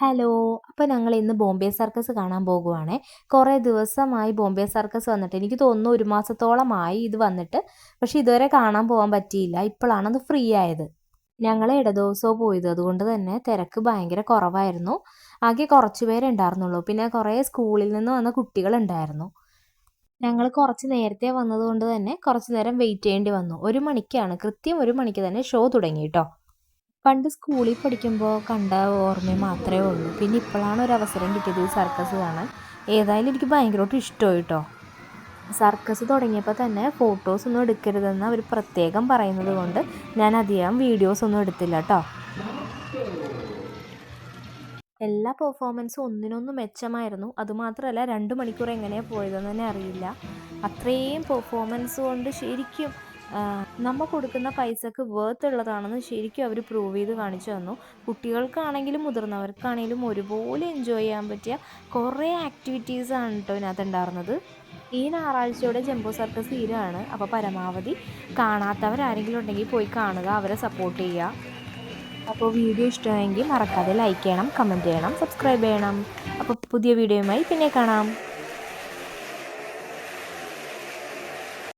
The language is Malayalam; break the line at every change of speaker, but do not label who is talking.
ഹലോ അപ്പോൾ ഞങ്ങൾ ഇന്ന് ബോംബെ സർക്കസ് കാണാൻ പോകുവാണേ. കുറേ ദിവസമായി ബോംബെ സർക്കസ് വന്നിട്ട് എനിക്ക് തോന്നുന്നു ഒരു മാസത്തോളമായി ഇത് വന്നിട്ട് പക്ഷേ ഇതുവരെ കാണാൻ പോകാൻ പറ്റിയില്ല. ഇപ്പോഴാണ് അത് ഫ്രീ ആയത്. ഞങ്ങൾ ഇടദിവസവും പോയത്. അതുകൊണ്ട് തന്നെ തിരക്ക് ഭയങ്കര കുറവായിരുന്നു. ആകെ കുറച്ച് പേരേ ഉണ്ടായിരുന്നുള്ളൂ. പിന്നെ കുറേ സ്കൂളിൽ നിന്ന് വന്ന കുട്ടികളുണ്ടായിരുന്നു ഞങ്ങൾ കുറച്ച് നേരത്തെ വന്നതുകൊണ്ട് തന്നെ കുറച്ച് നേരം വെയിറ്റ് ചെയ്യേണ്ടി വന്നു. ഒരു മണിക്കാണ് കൃത്യം ഒരു മണിക്ക് തന്നെ ഷോ തുടങ്ങി കേട്ടോ പണ്ട് സ്കൂളിൽ പഠിക്കുമ്പോൾ കണ്ട ഓർമ്മ മാത്രമേ ഉള്ളൂ. പിന്നെ ഇപ്പോഴാണ് ഒരു അവസരം കിട്ടിയത് ഈ സർക്കസ് കാണാൻ. ഏതായാലും എനിക്ക് ഭയങ്കരമായിട്ട് ഇഷ്ടമായി കേട്ടോ. സർക്കസ് തുടങ്ങിയപ്പോൾ തന്നെ ഫോട്ടോസ് ഒന്നും എടുക്കരുതെന്ന് അവർ പ്രത്യേകം പറയുന്നത് കൊണ്ട് ഞാൻ അധികം വീഡിയോസ് ഒന്നും എടുത്തില്ല കേട്ടോ. എല്ലാ പെർഫോമൻസും ഒന്നിനൊന്നും മെച്ചമായിരുന്നു. അതുമാത്രമല്ല രണ്ട് മണിക്കൂർ എങ്ങനെയാണ് പോയതെന്ന് തന്നെ അറിയില്ല. അത്രയും പെർഫോമൻസ് കൊണ്ട് ശരിക്കും ആ, നമ്മ കൊടുക്കുന്ന പൈസക്ക് വേർത്ത് ഉള്ളതാണെന്ന് ശരിക്കും അവർ പ്രൂവ് ചെയ്ത് കാണിച്ചു തന്നു. കുട്ടികൾക്കാണെങ്കിലും മുതിർന്നവർക്കാണെങ്കിലും ഒരുപോലെ എൻജോയ് ചെയ്യാൻ പറ്റിയ കുറേ ആക്ടിവിറ്റീസ് ആണ് കേട്ടോ ഇതിനകത്ത് ഉണ്ടായിരുന്നത് ഈ ഞായറാഴ്ചയോടെ ജംബോ സർക്കസ് തീരുകയാണ് അപ്പോൾ പരമാവധി കാണാത്തവരാരെങ്കിലും ഉണ്ടെങ്കിൽ പോയി കാണുക അവരെ സപ്പോർട്ട് ചെയ്യുക. അപ്പോൾ വീഡിയോ ഇഷ്ടമായെങ്കിൽ മറക്കാതെ ലൈക്ക് ചെയ്യണം കമന്റ് ചെയ്യണം സബ്സ്ക്രൈബ് ചെയ്യണം. അപ്പോൾ പുതിയ വീഡിയോയുമായി പിന്നെ കാണാം.